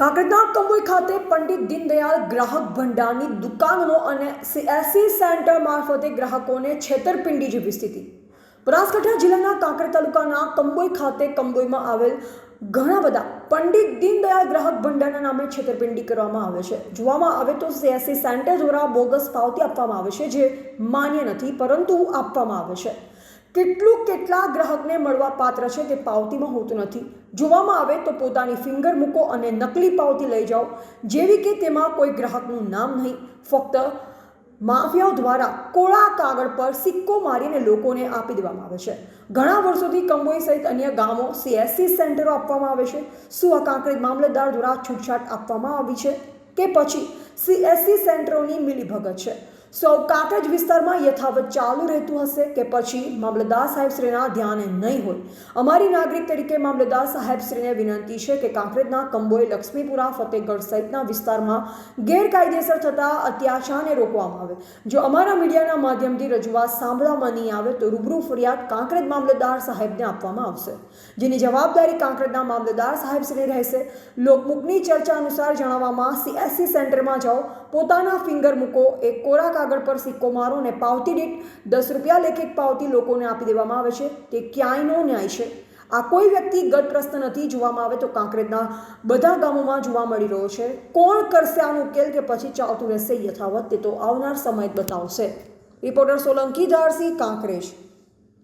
કાંકરેજના કમોઈ ખાતે પંડિત દીનદયાળ ગ્રાહક ભંડારની દુકાનો અને એસી સેન્ટર મારફતે ગ્રાહકોને છેતરપિંડી જેવી સ્થિતિ. બનાસકાંઠા જિલ્લાના કાંકર તાલુકાના કંબોઈ ખાતે કંબોઈમાં આવેલ ઘણા બધા પંડિત દીનદયાળ ગ્રાહક ભંડારના નામે છેતરપિંડી કરવામાં આવે છે. જોવામાં આવે તો સીએસસી સેન્ટર દ્વારા બોગસ પાવતી આપવામાં આવે છે, જે માન્ય નથી, પરંતુ આપવામાં આવે છે. કેટલું કેટલા ગ્રાહકને મળવા પાત્ર છે તે પાવતીમાં હોતું નથી. જોવામાં આવે તો પોતાની ફિંગર મૂકો અને નકલી પાવતી લઈ જાઓ, જેવી કે તેમાં કોઈ ગ્રાહકનું નામ નહીં. ફક્ત માફિયાઓ દ્વારા કોળા કાગળ પર સિક્કો મારીને લોકોને આપી દેવામાં આવે છે. ઘણા વર્ષોથી કંબોઈ સહિત અન્ય ગામો સીએસસી સેન્ટરો આપવામાં આવે છે. શું આ કાંકરેજ મામલતદાર દ્વારા છૂટછાટ આપવામાં આવી છે કે પછી સીએસસી સેન્ટરોની મિલીભગત છે? સૌ કાંકરેજ વિસ્તારમાં યથાવત ચાલુ રહેતું હશે કે પછી મામલતદાર સાહેબશ્રીના ધ્યાને નહીં હોય? અમારી નાગરિક તરીકે મામલતદાર સાહેબશ્રીને વિનંતી છે કે કાંકરેજના કંબોઈ લક્ષ્મીપુરા, ફતેહગઢ સહિતના વિસ્તારમાં ગેરકાયદેસર થતા અત્યાચારને રોકવામાં આવે. જો અમારા મીડિયાના માધ્યમથી રજૂઆત સાંભળવામાં નહીં આવે, તો રૂબરૂ ફરિયાદ કાંકરેજ મામલતદાર સાહેબને આપવામાં આવશે. જેની જવાબદારી કાંકરેજના મામલતદાર સાહેબશ્રી રહેશે. લોકમુખની ચર્ચા અનુસાર જણાવવામાં સીએસસી સેન્ટરમાં જાઓ. પોતાના ફિંગર મૂકો, એક કોરા કાગળ પર સિક્કો મારો અને પાવતી દીઠ દસ રૂપિયા લેખ એક પાવતી લોકોને આપી દેવામાં આવે છે. તે ક્યાંયનો ન્યાય છે? આ કોઈ વ્યક્તિ ગટગ્રસ્ત નથી, જોવામાં આવે તો કાંકરેજના બધા ગામોમાં જોવા મળી રહ્યો છે. કોણ કરશે આનો ઉકેલ કે પછી ચાલતું રહેશે યથાવત, તે તો આવનાર સમય બતાવશે. રિપોર્ટર સોલંકી ધારસી, કાંકરેજ.